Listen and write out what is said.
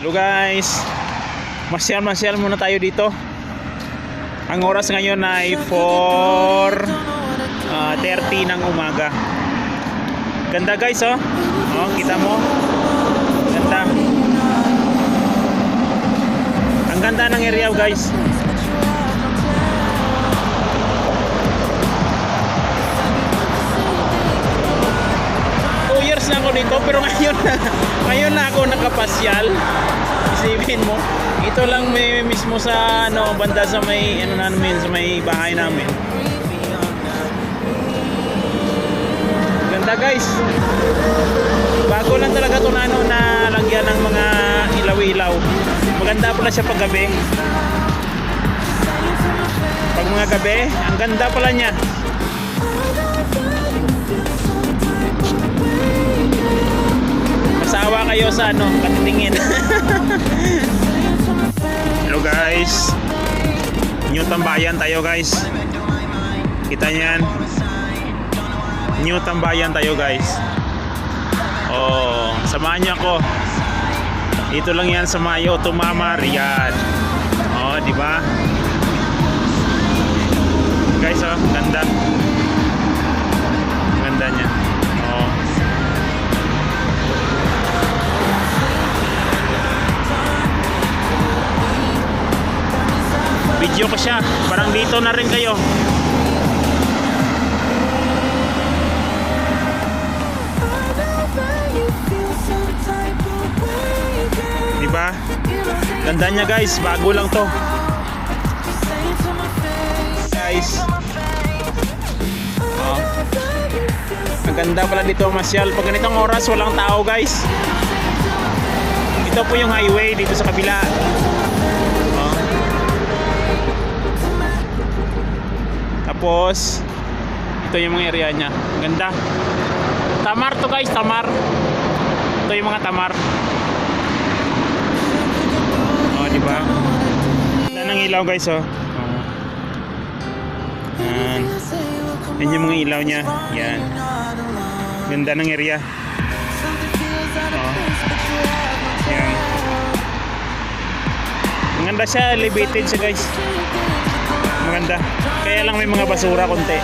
Hello guys. Masyal masyal muna tayo dito. Ang oras ngayon ay 4:30 ng umaga. Ganda guys oh. Oh, kita mo. Ganda. Ang ganda ng area guys. Dito pero ngayon na, ngayon na ako nakapasyal. Isipin mo, ito lang may mismo sa ano banda sa may ano namin sa may bahay namin. Ganda guys. Bago lang talaga to na ano na lagyan ng mga ilaw-ilaw. Maganda pala siya pag gabi. Pag mga gabi, ang ganda pala niya. Kayo sa ano, katitingin. Hello guys. New tambayan tayo guys. Kita niyan. New tambayan tayo guys. Oh, samahan niyo ako. Ito lang yan sa Mayo Tumama Riyadh. Oh, di ba? Guys, oh. Ganda Video ko siya. Parang dito na rin kayo. Di ba? Ganda niya guys. Bago lang to. Guys. Oh. Ang ganda pala dito masyal. Pag ganitong oras walang tao guys. Ito po yung highway dito sa kabila. Tapos ito yung mga area niya. Ang Ganda. Tamar to guys, tamar. Ito yung mga tamar. Oh, di ba? Ganda ng ilaw guys, oh. oh. Yan. Yan yung mga ilaw niya. Yan. Ganda ng area. Oh. Yan. Maganda siya, elevated siya guys. Maganda. Kaya lang may mga basura konti.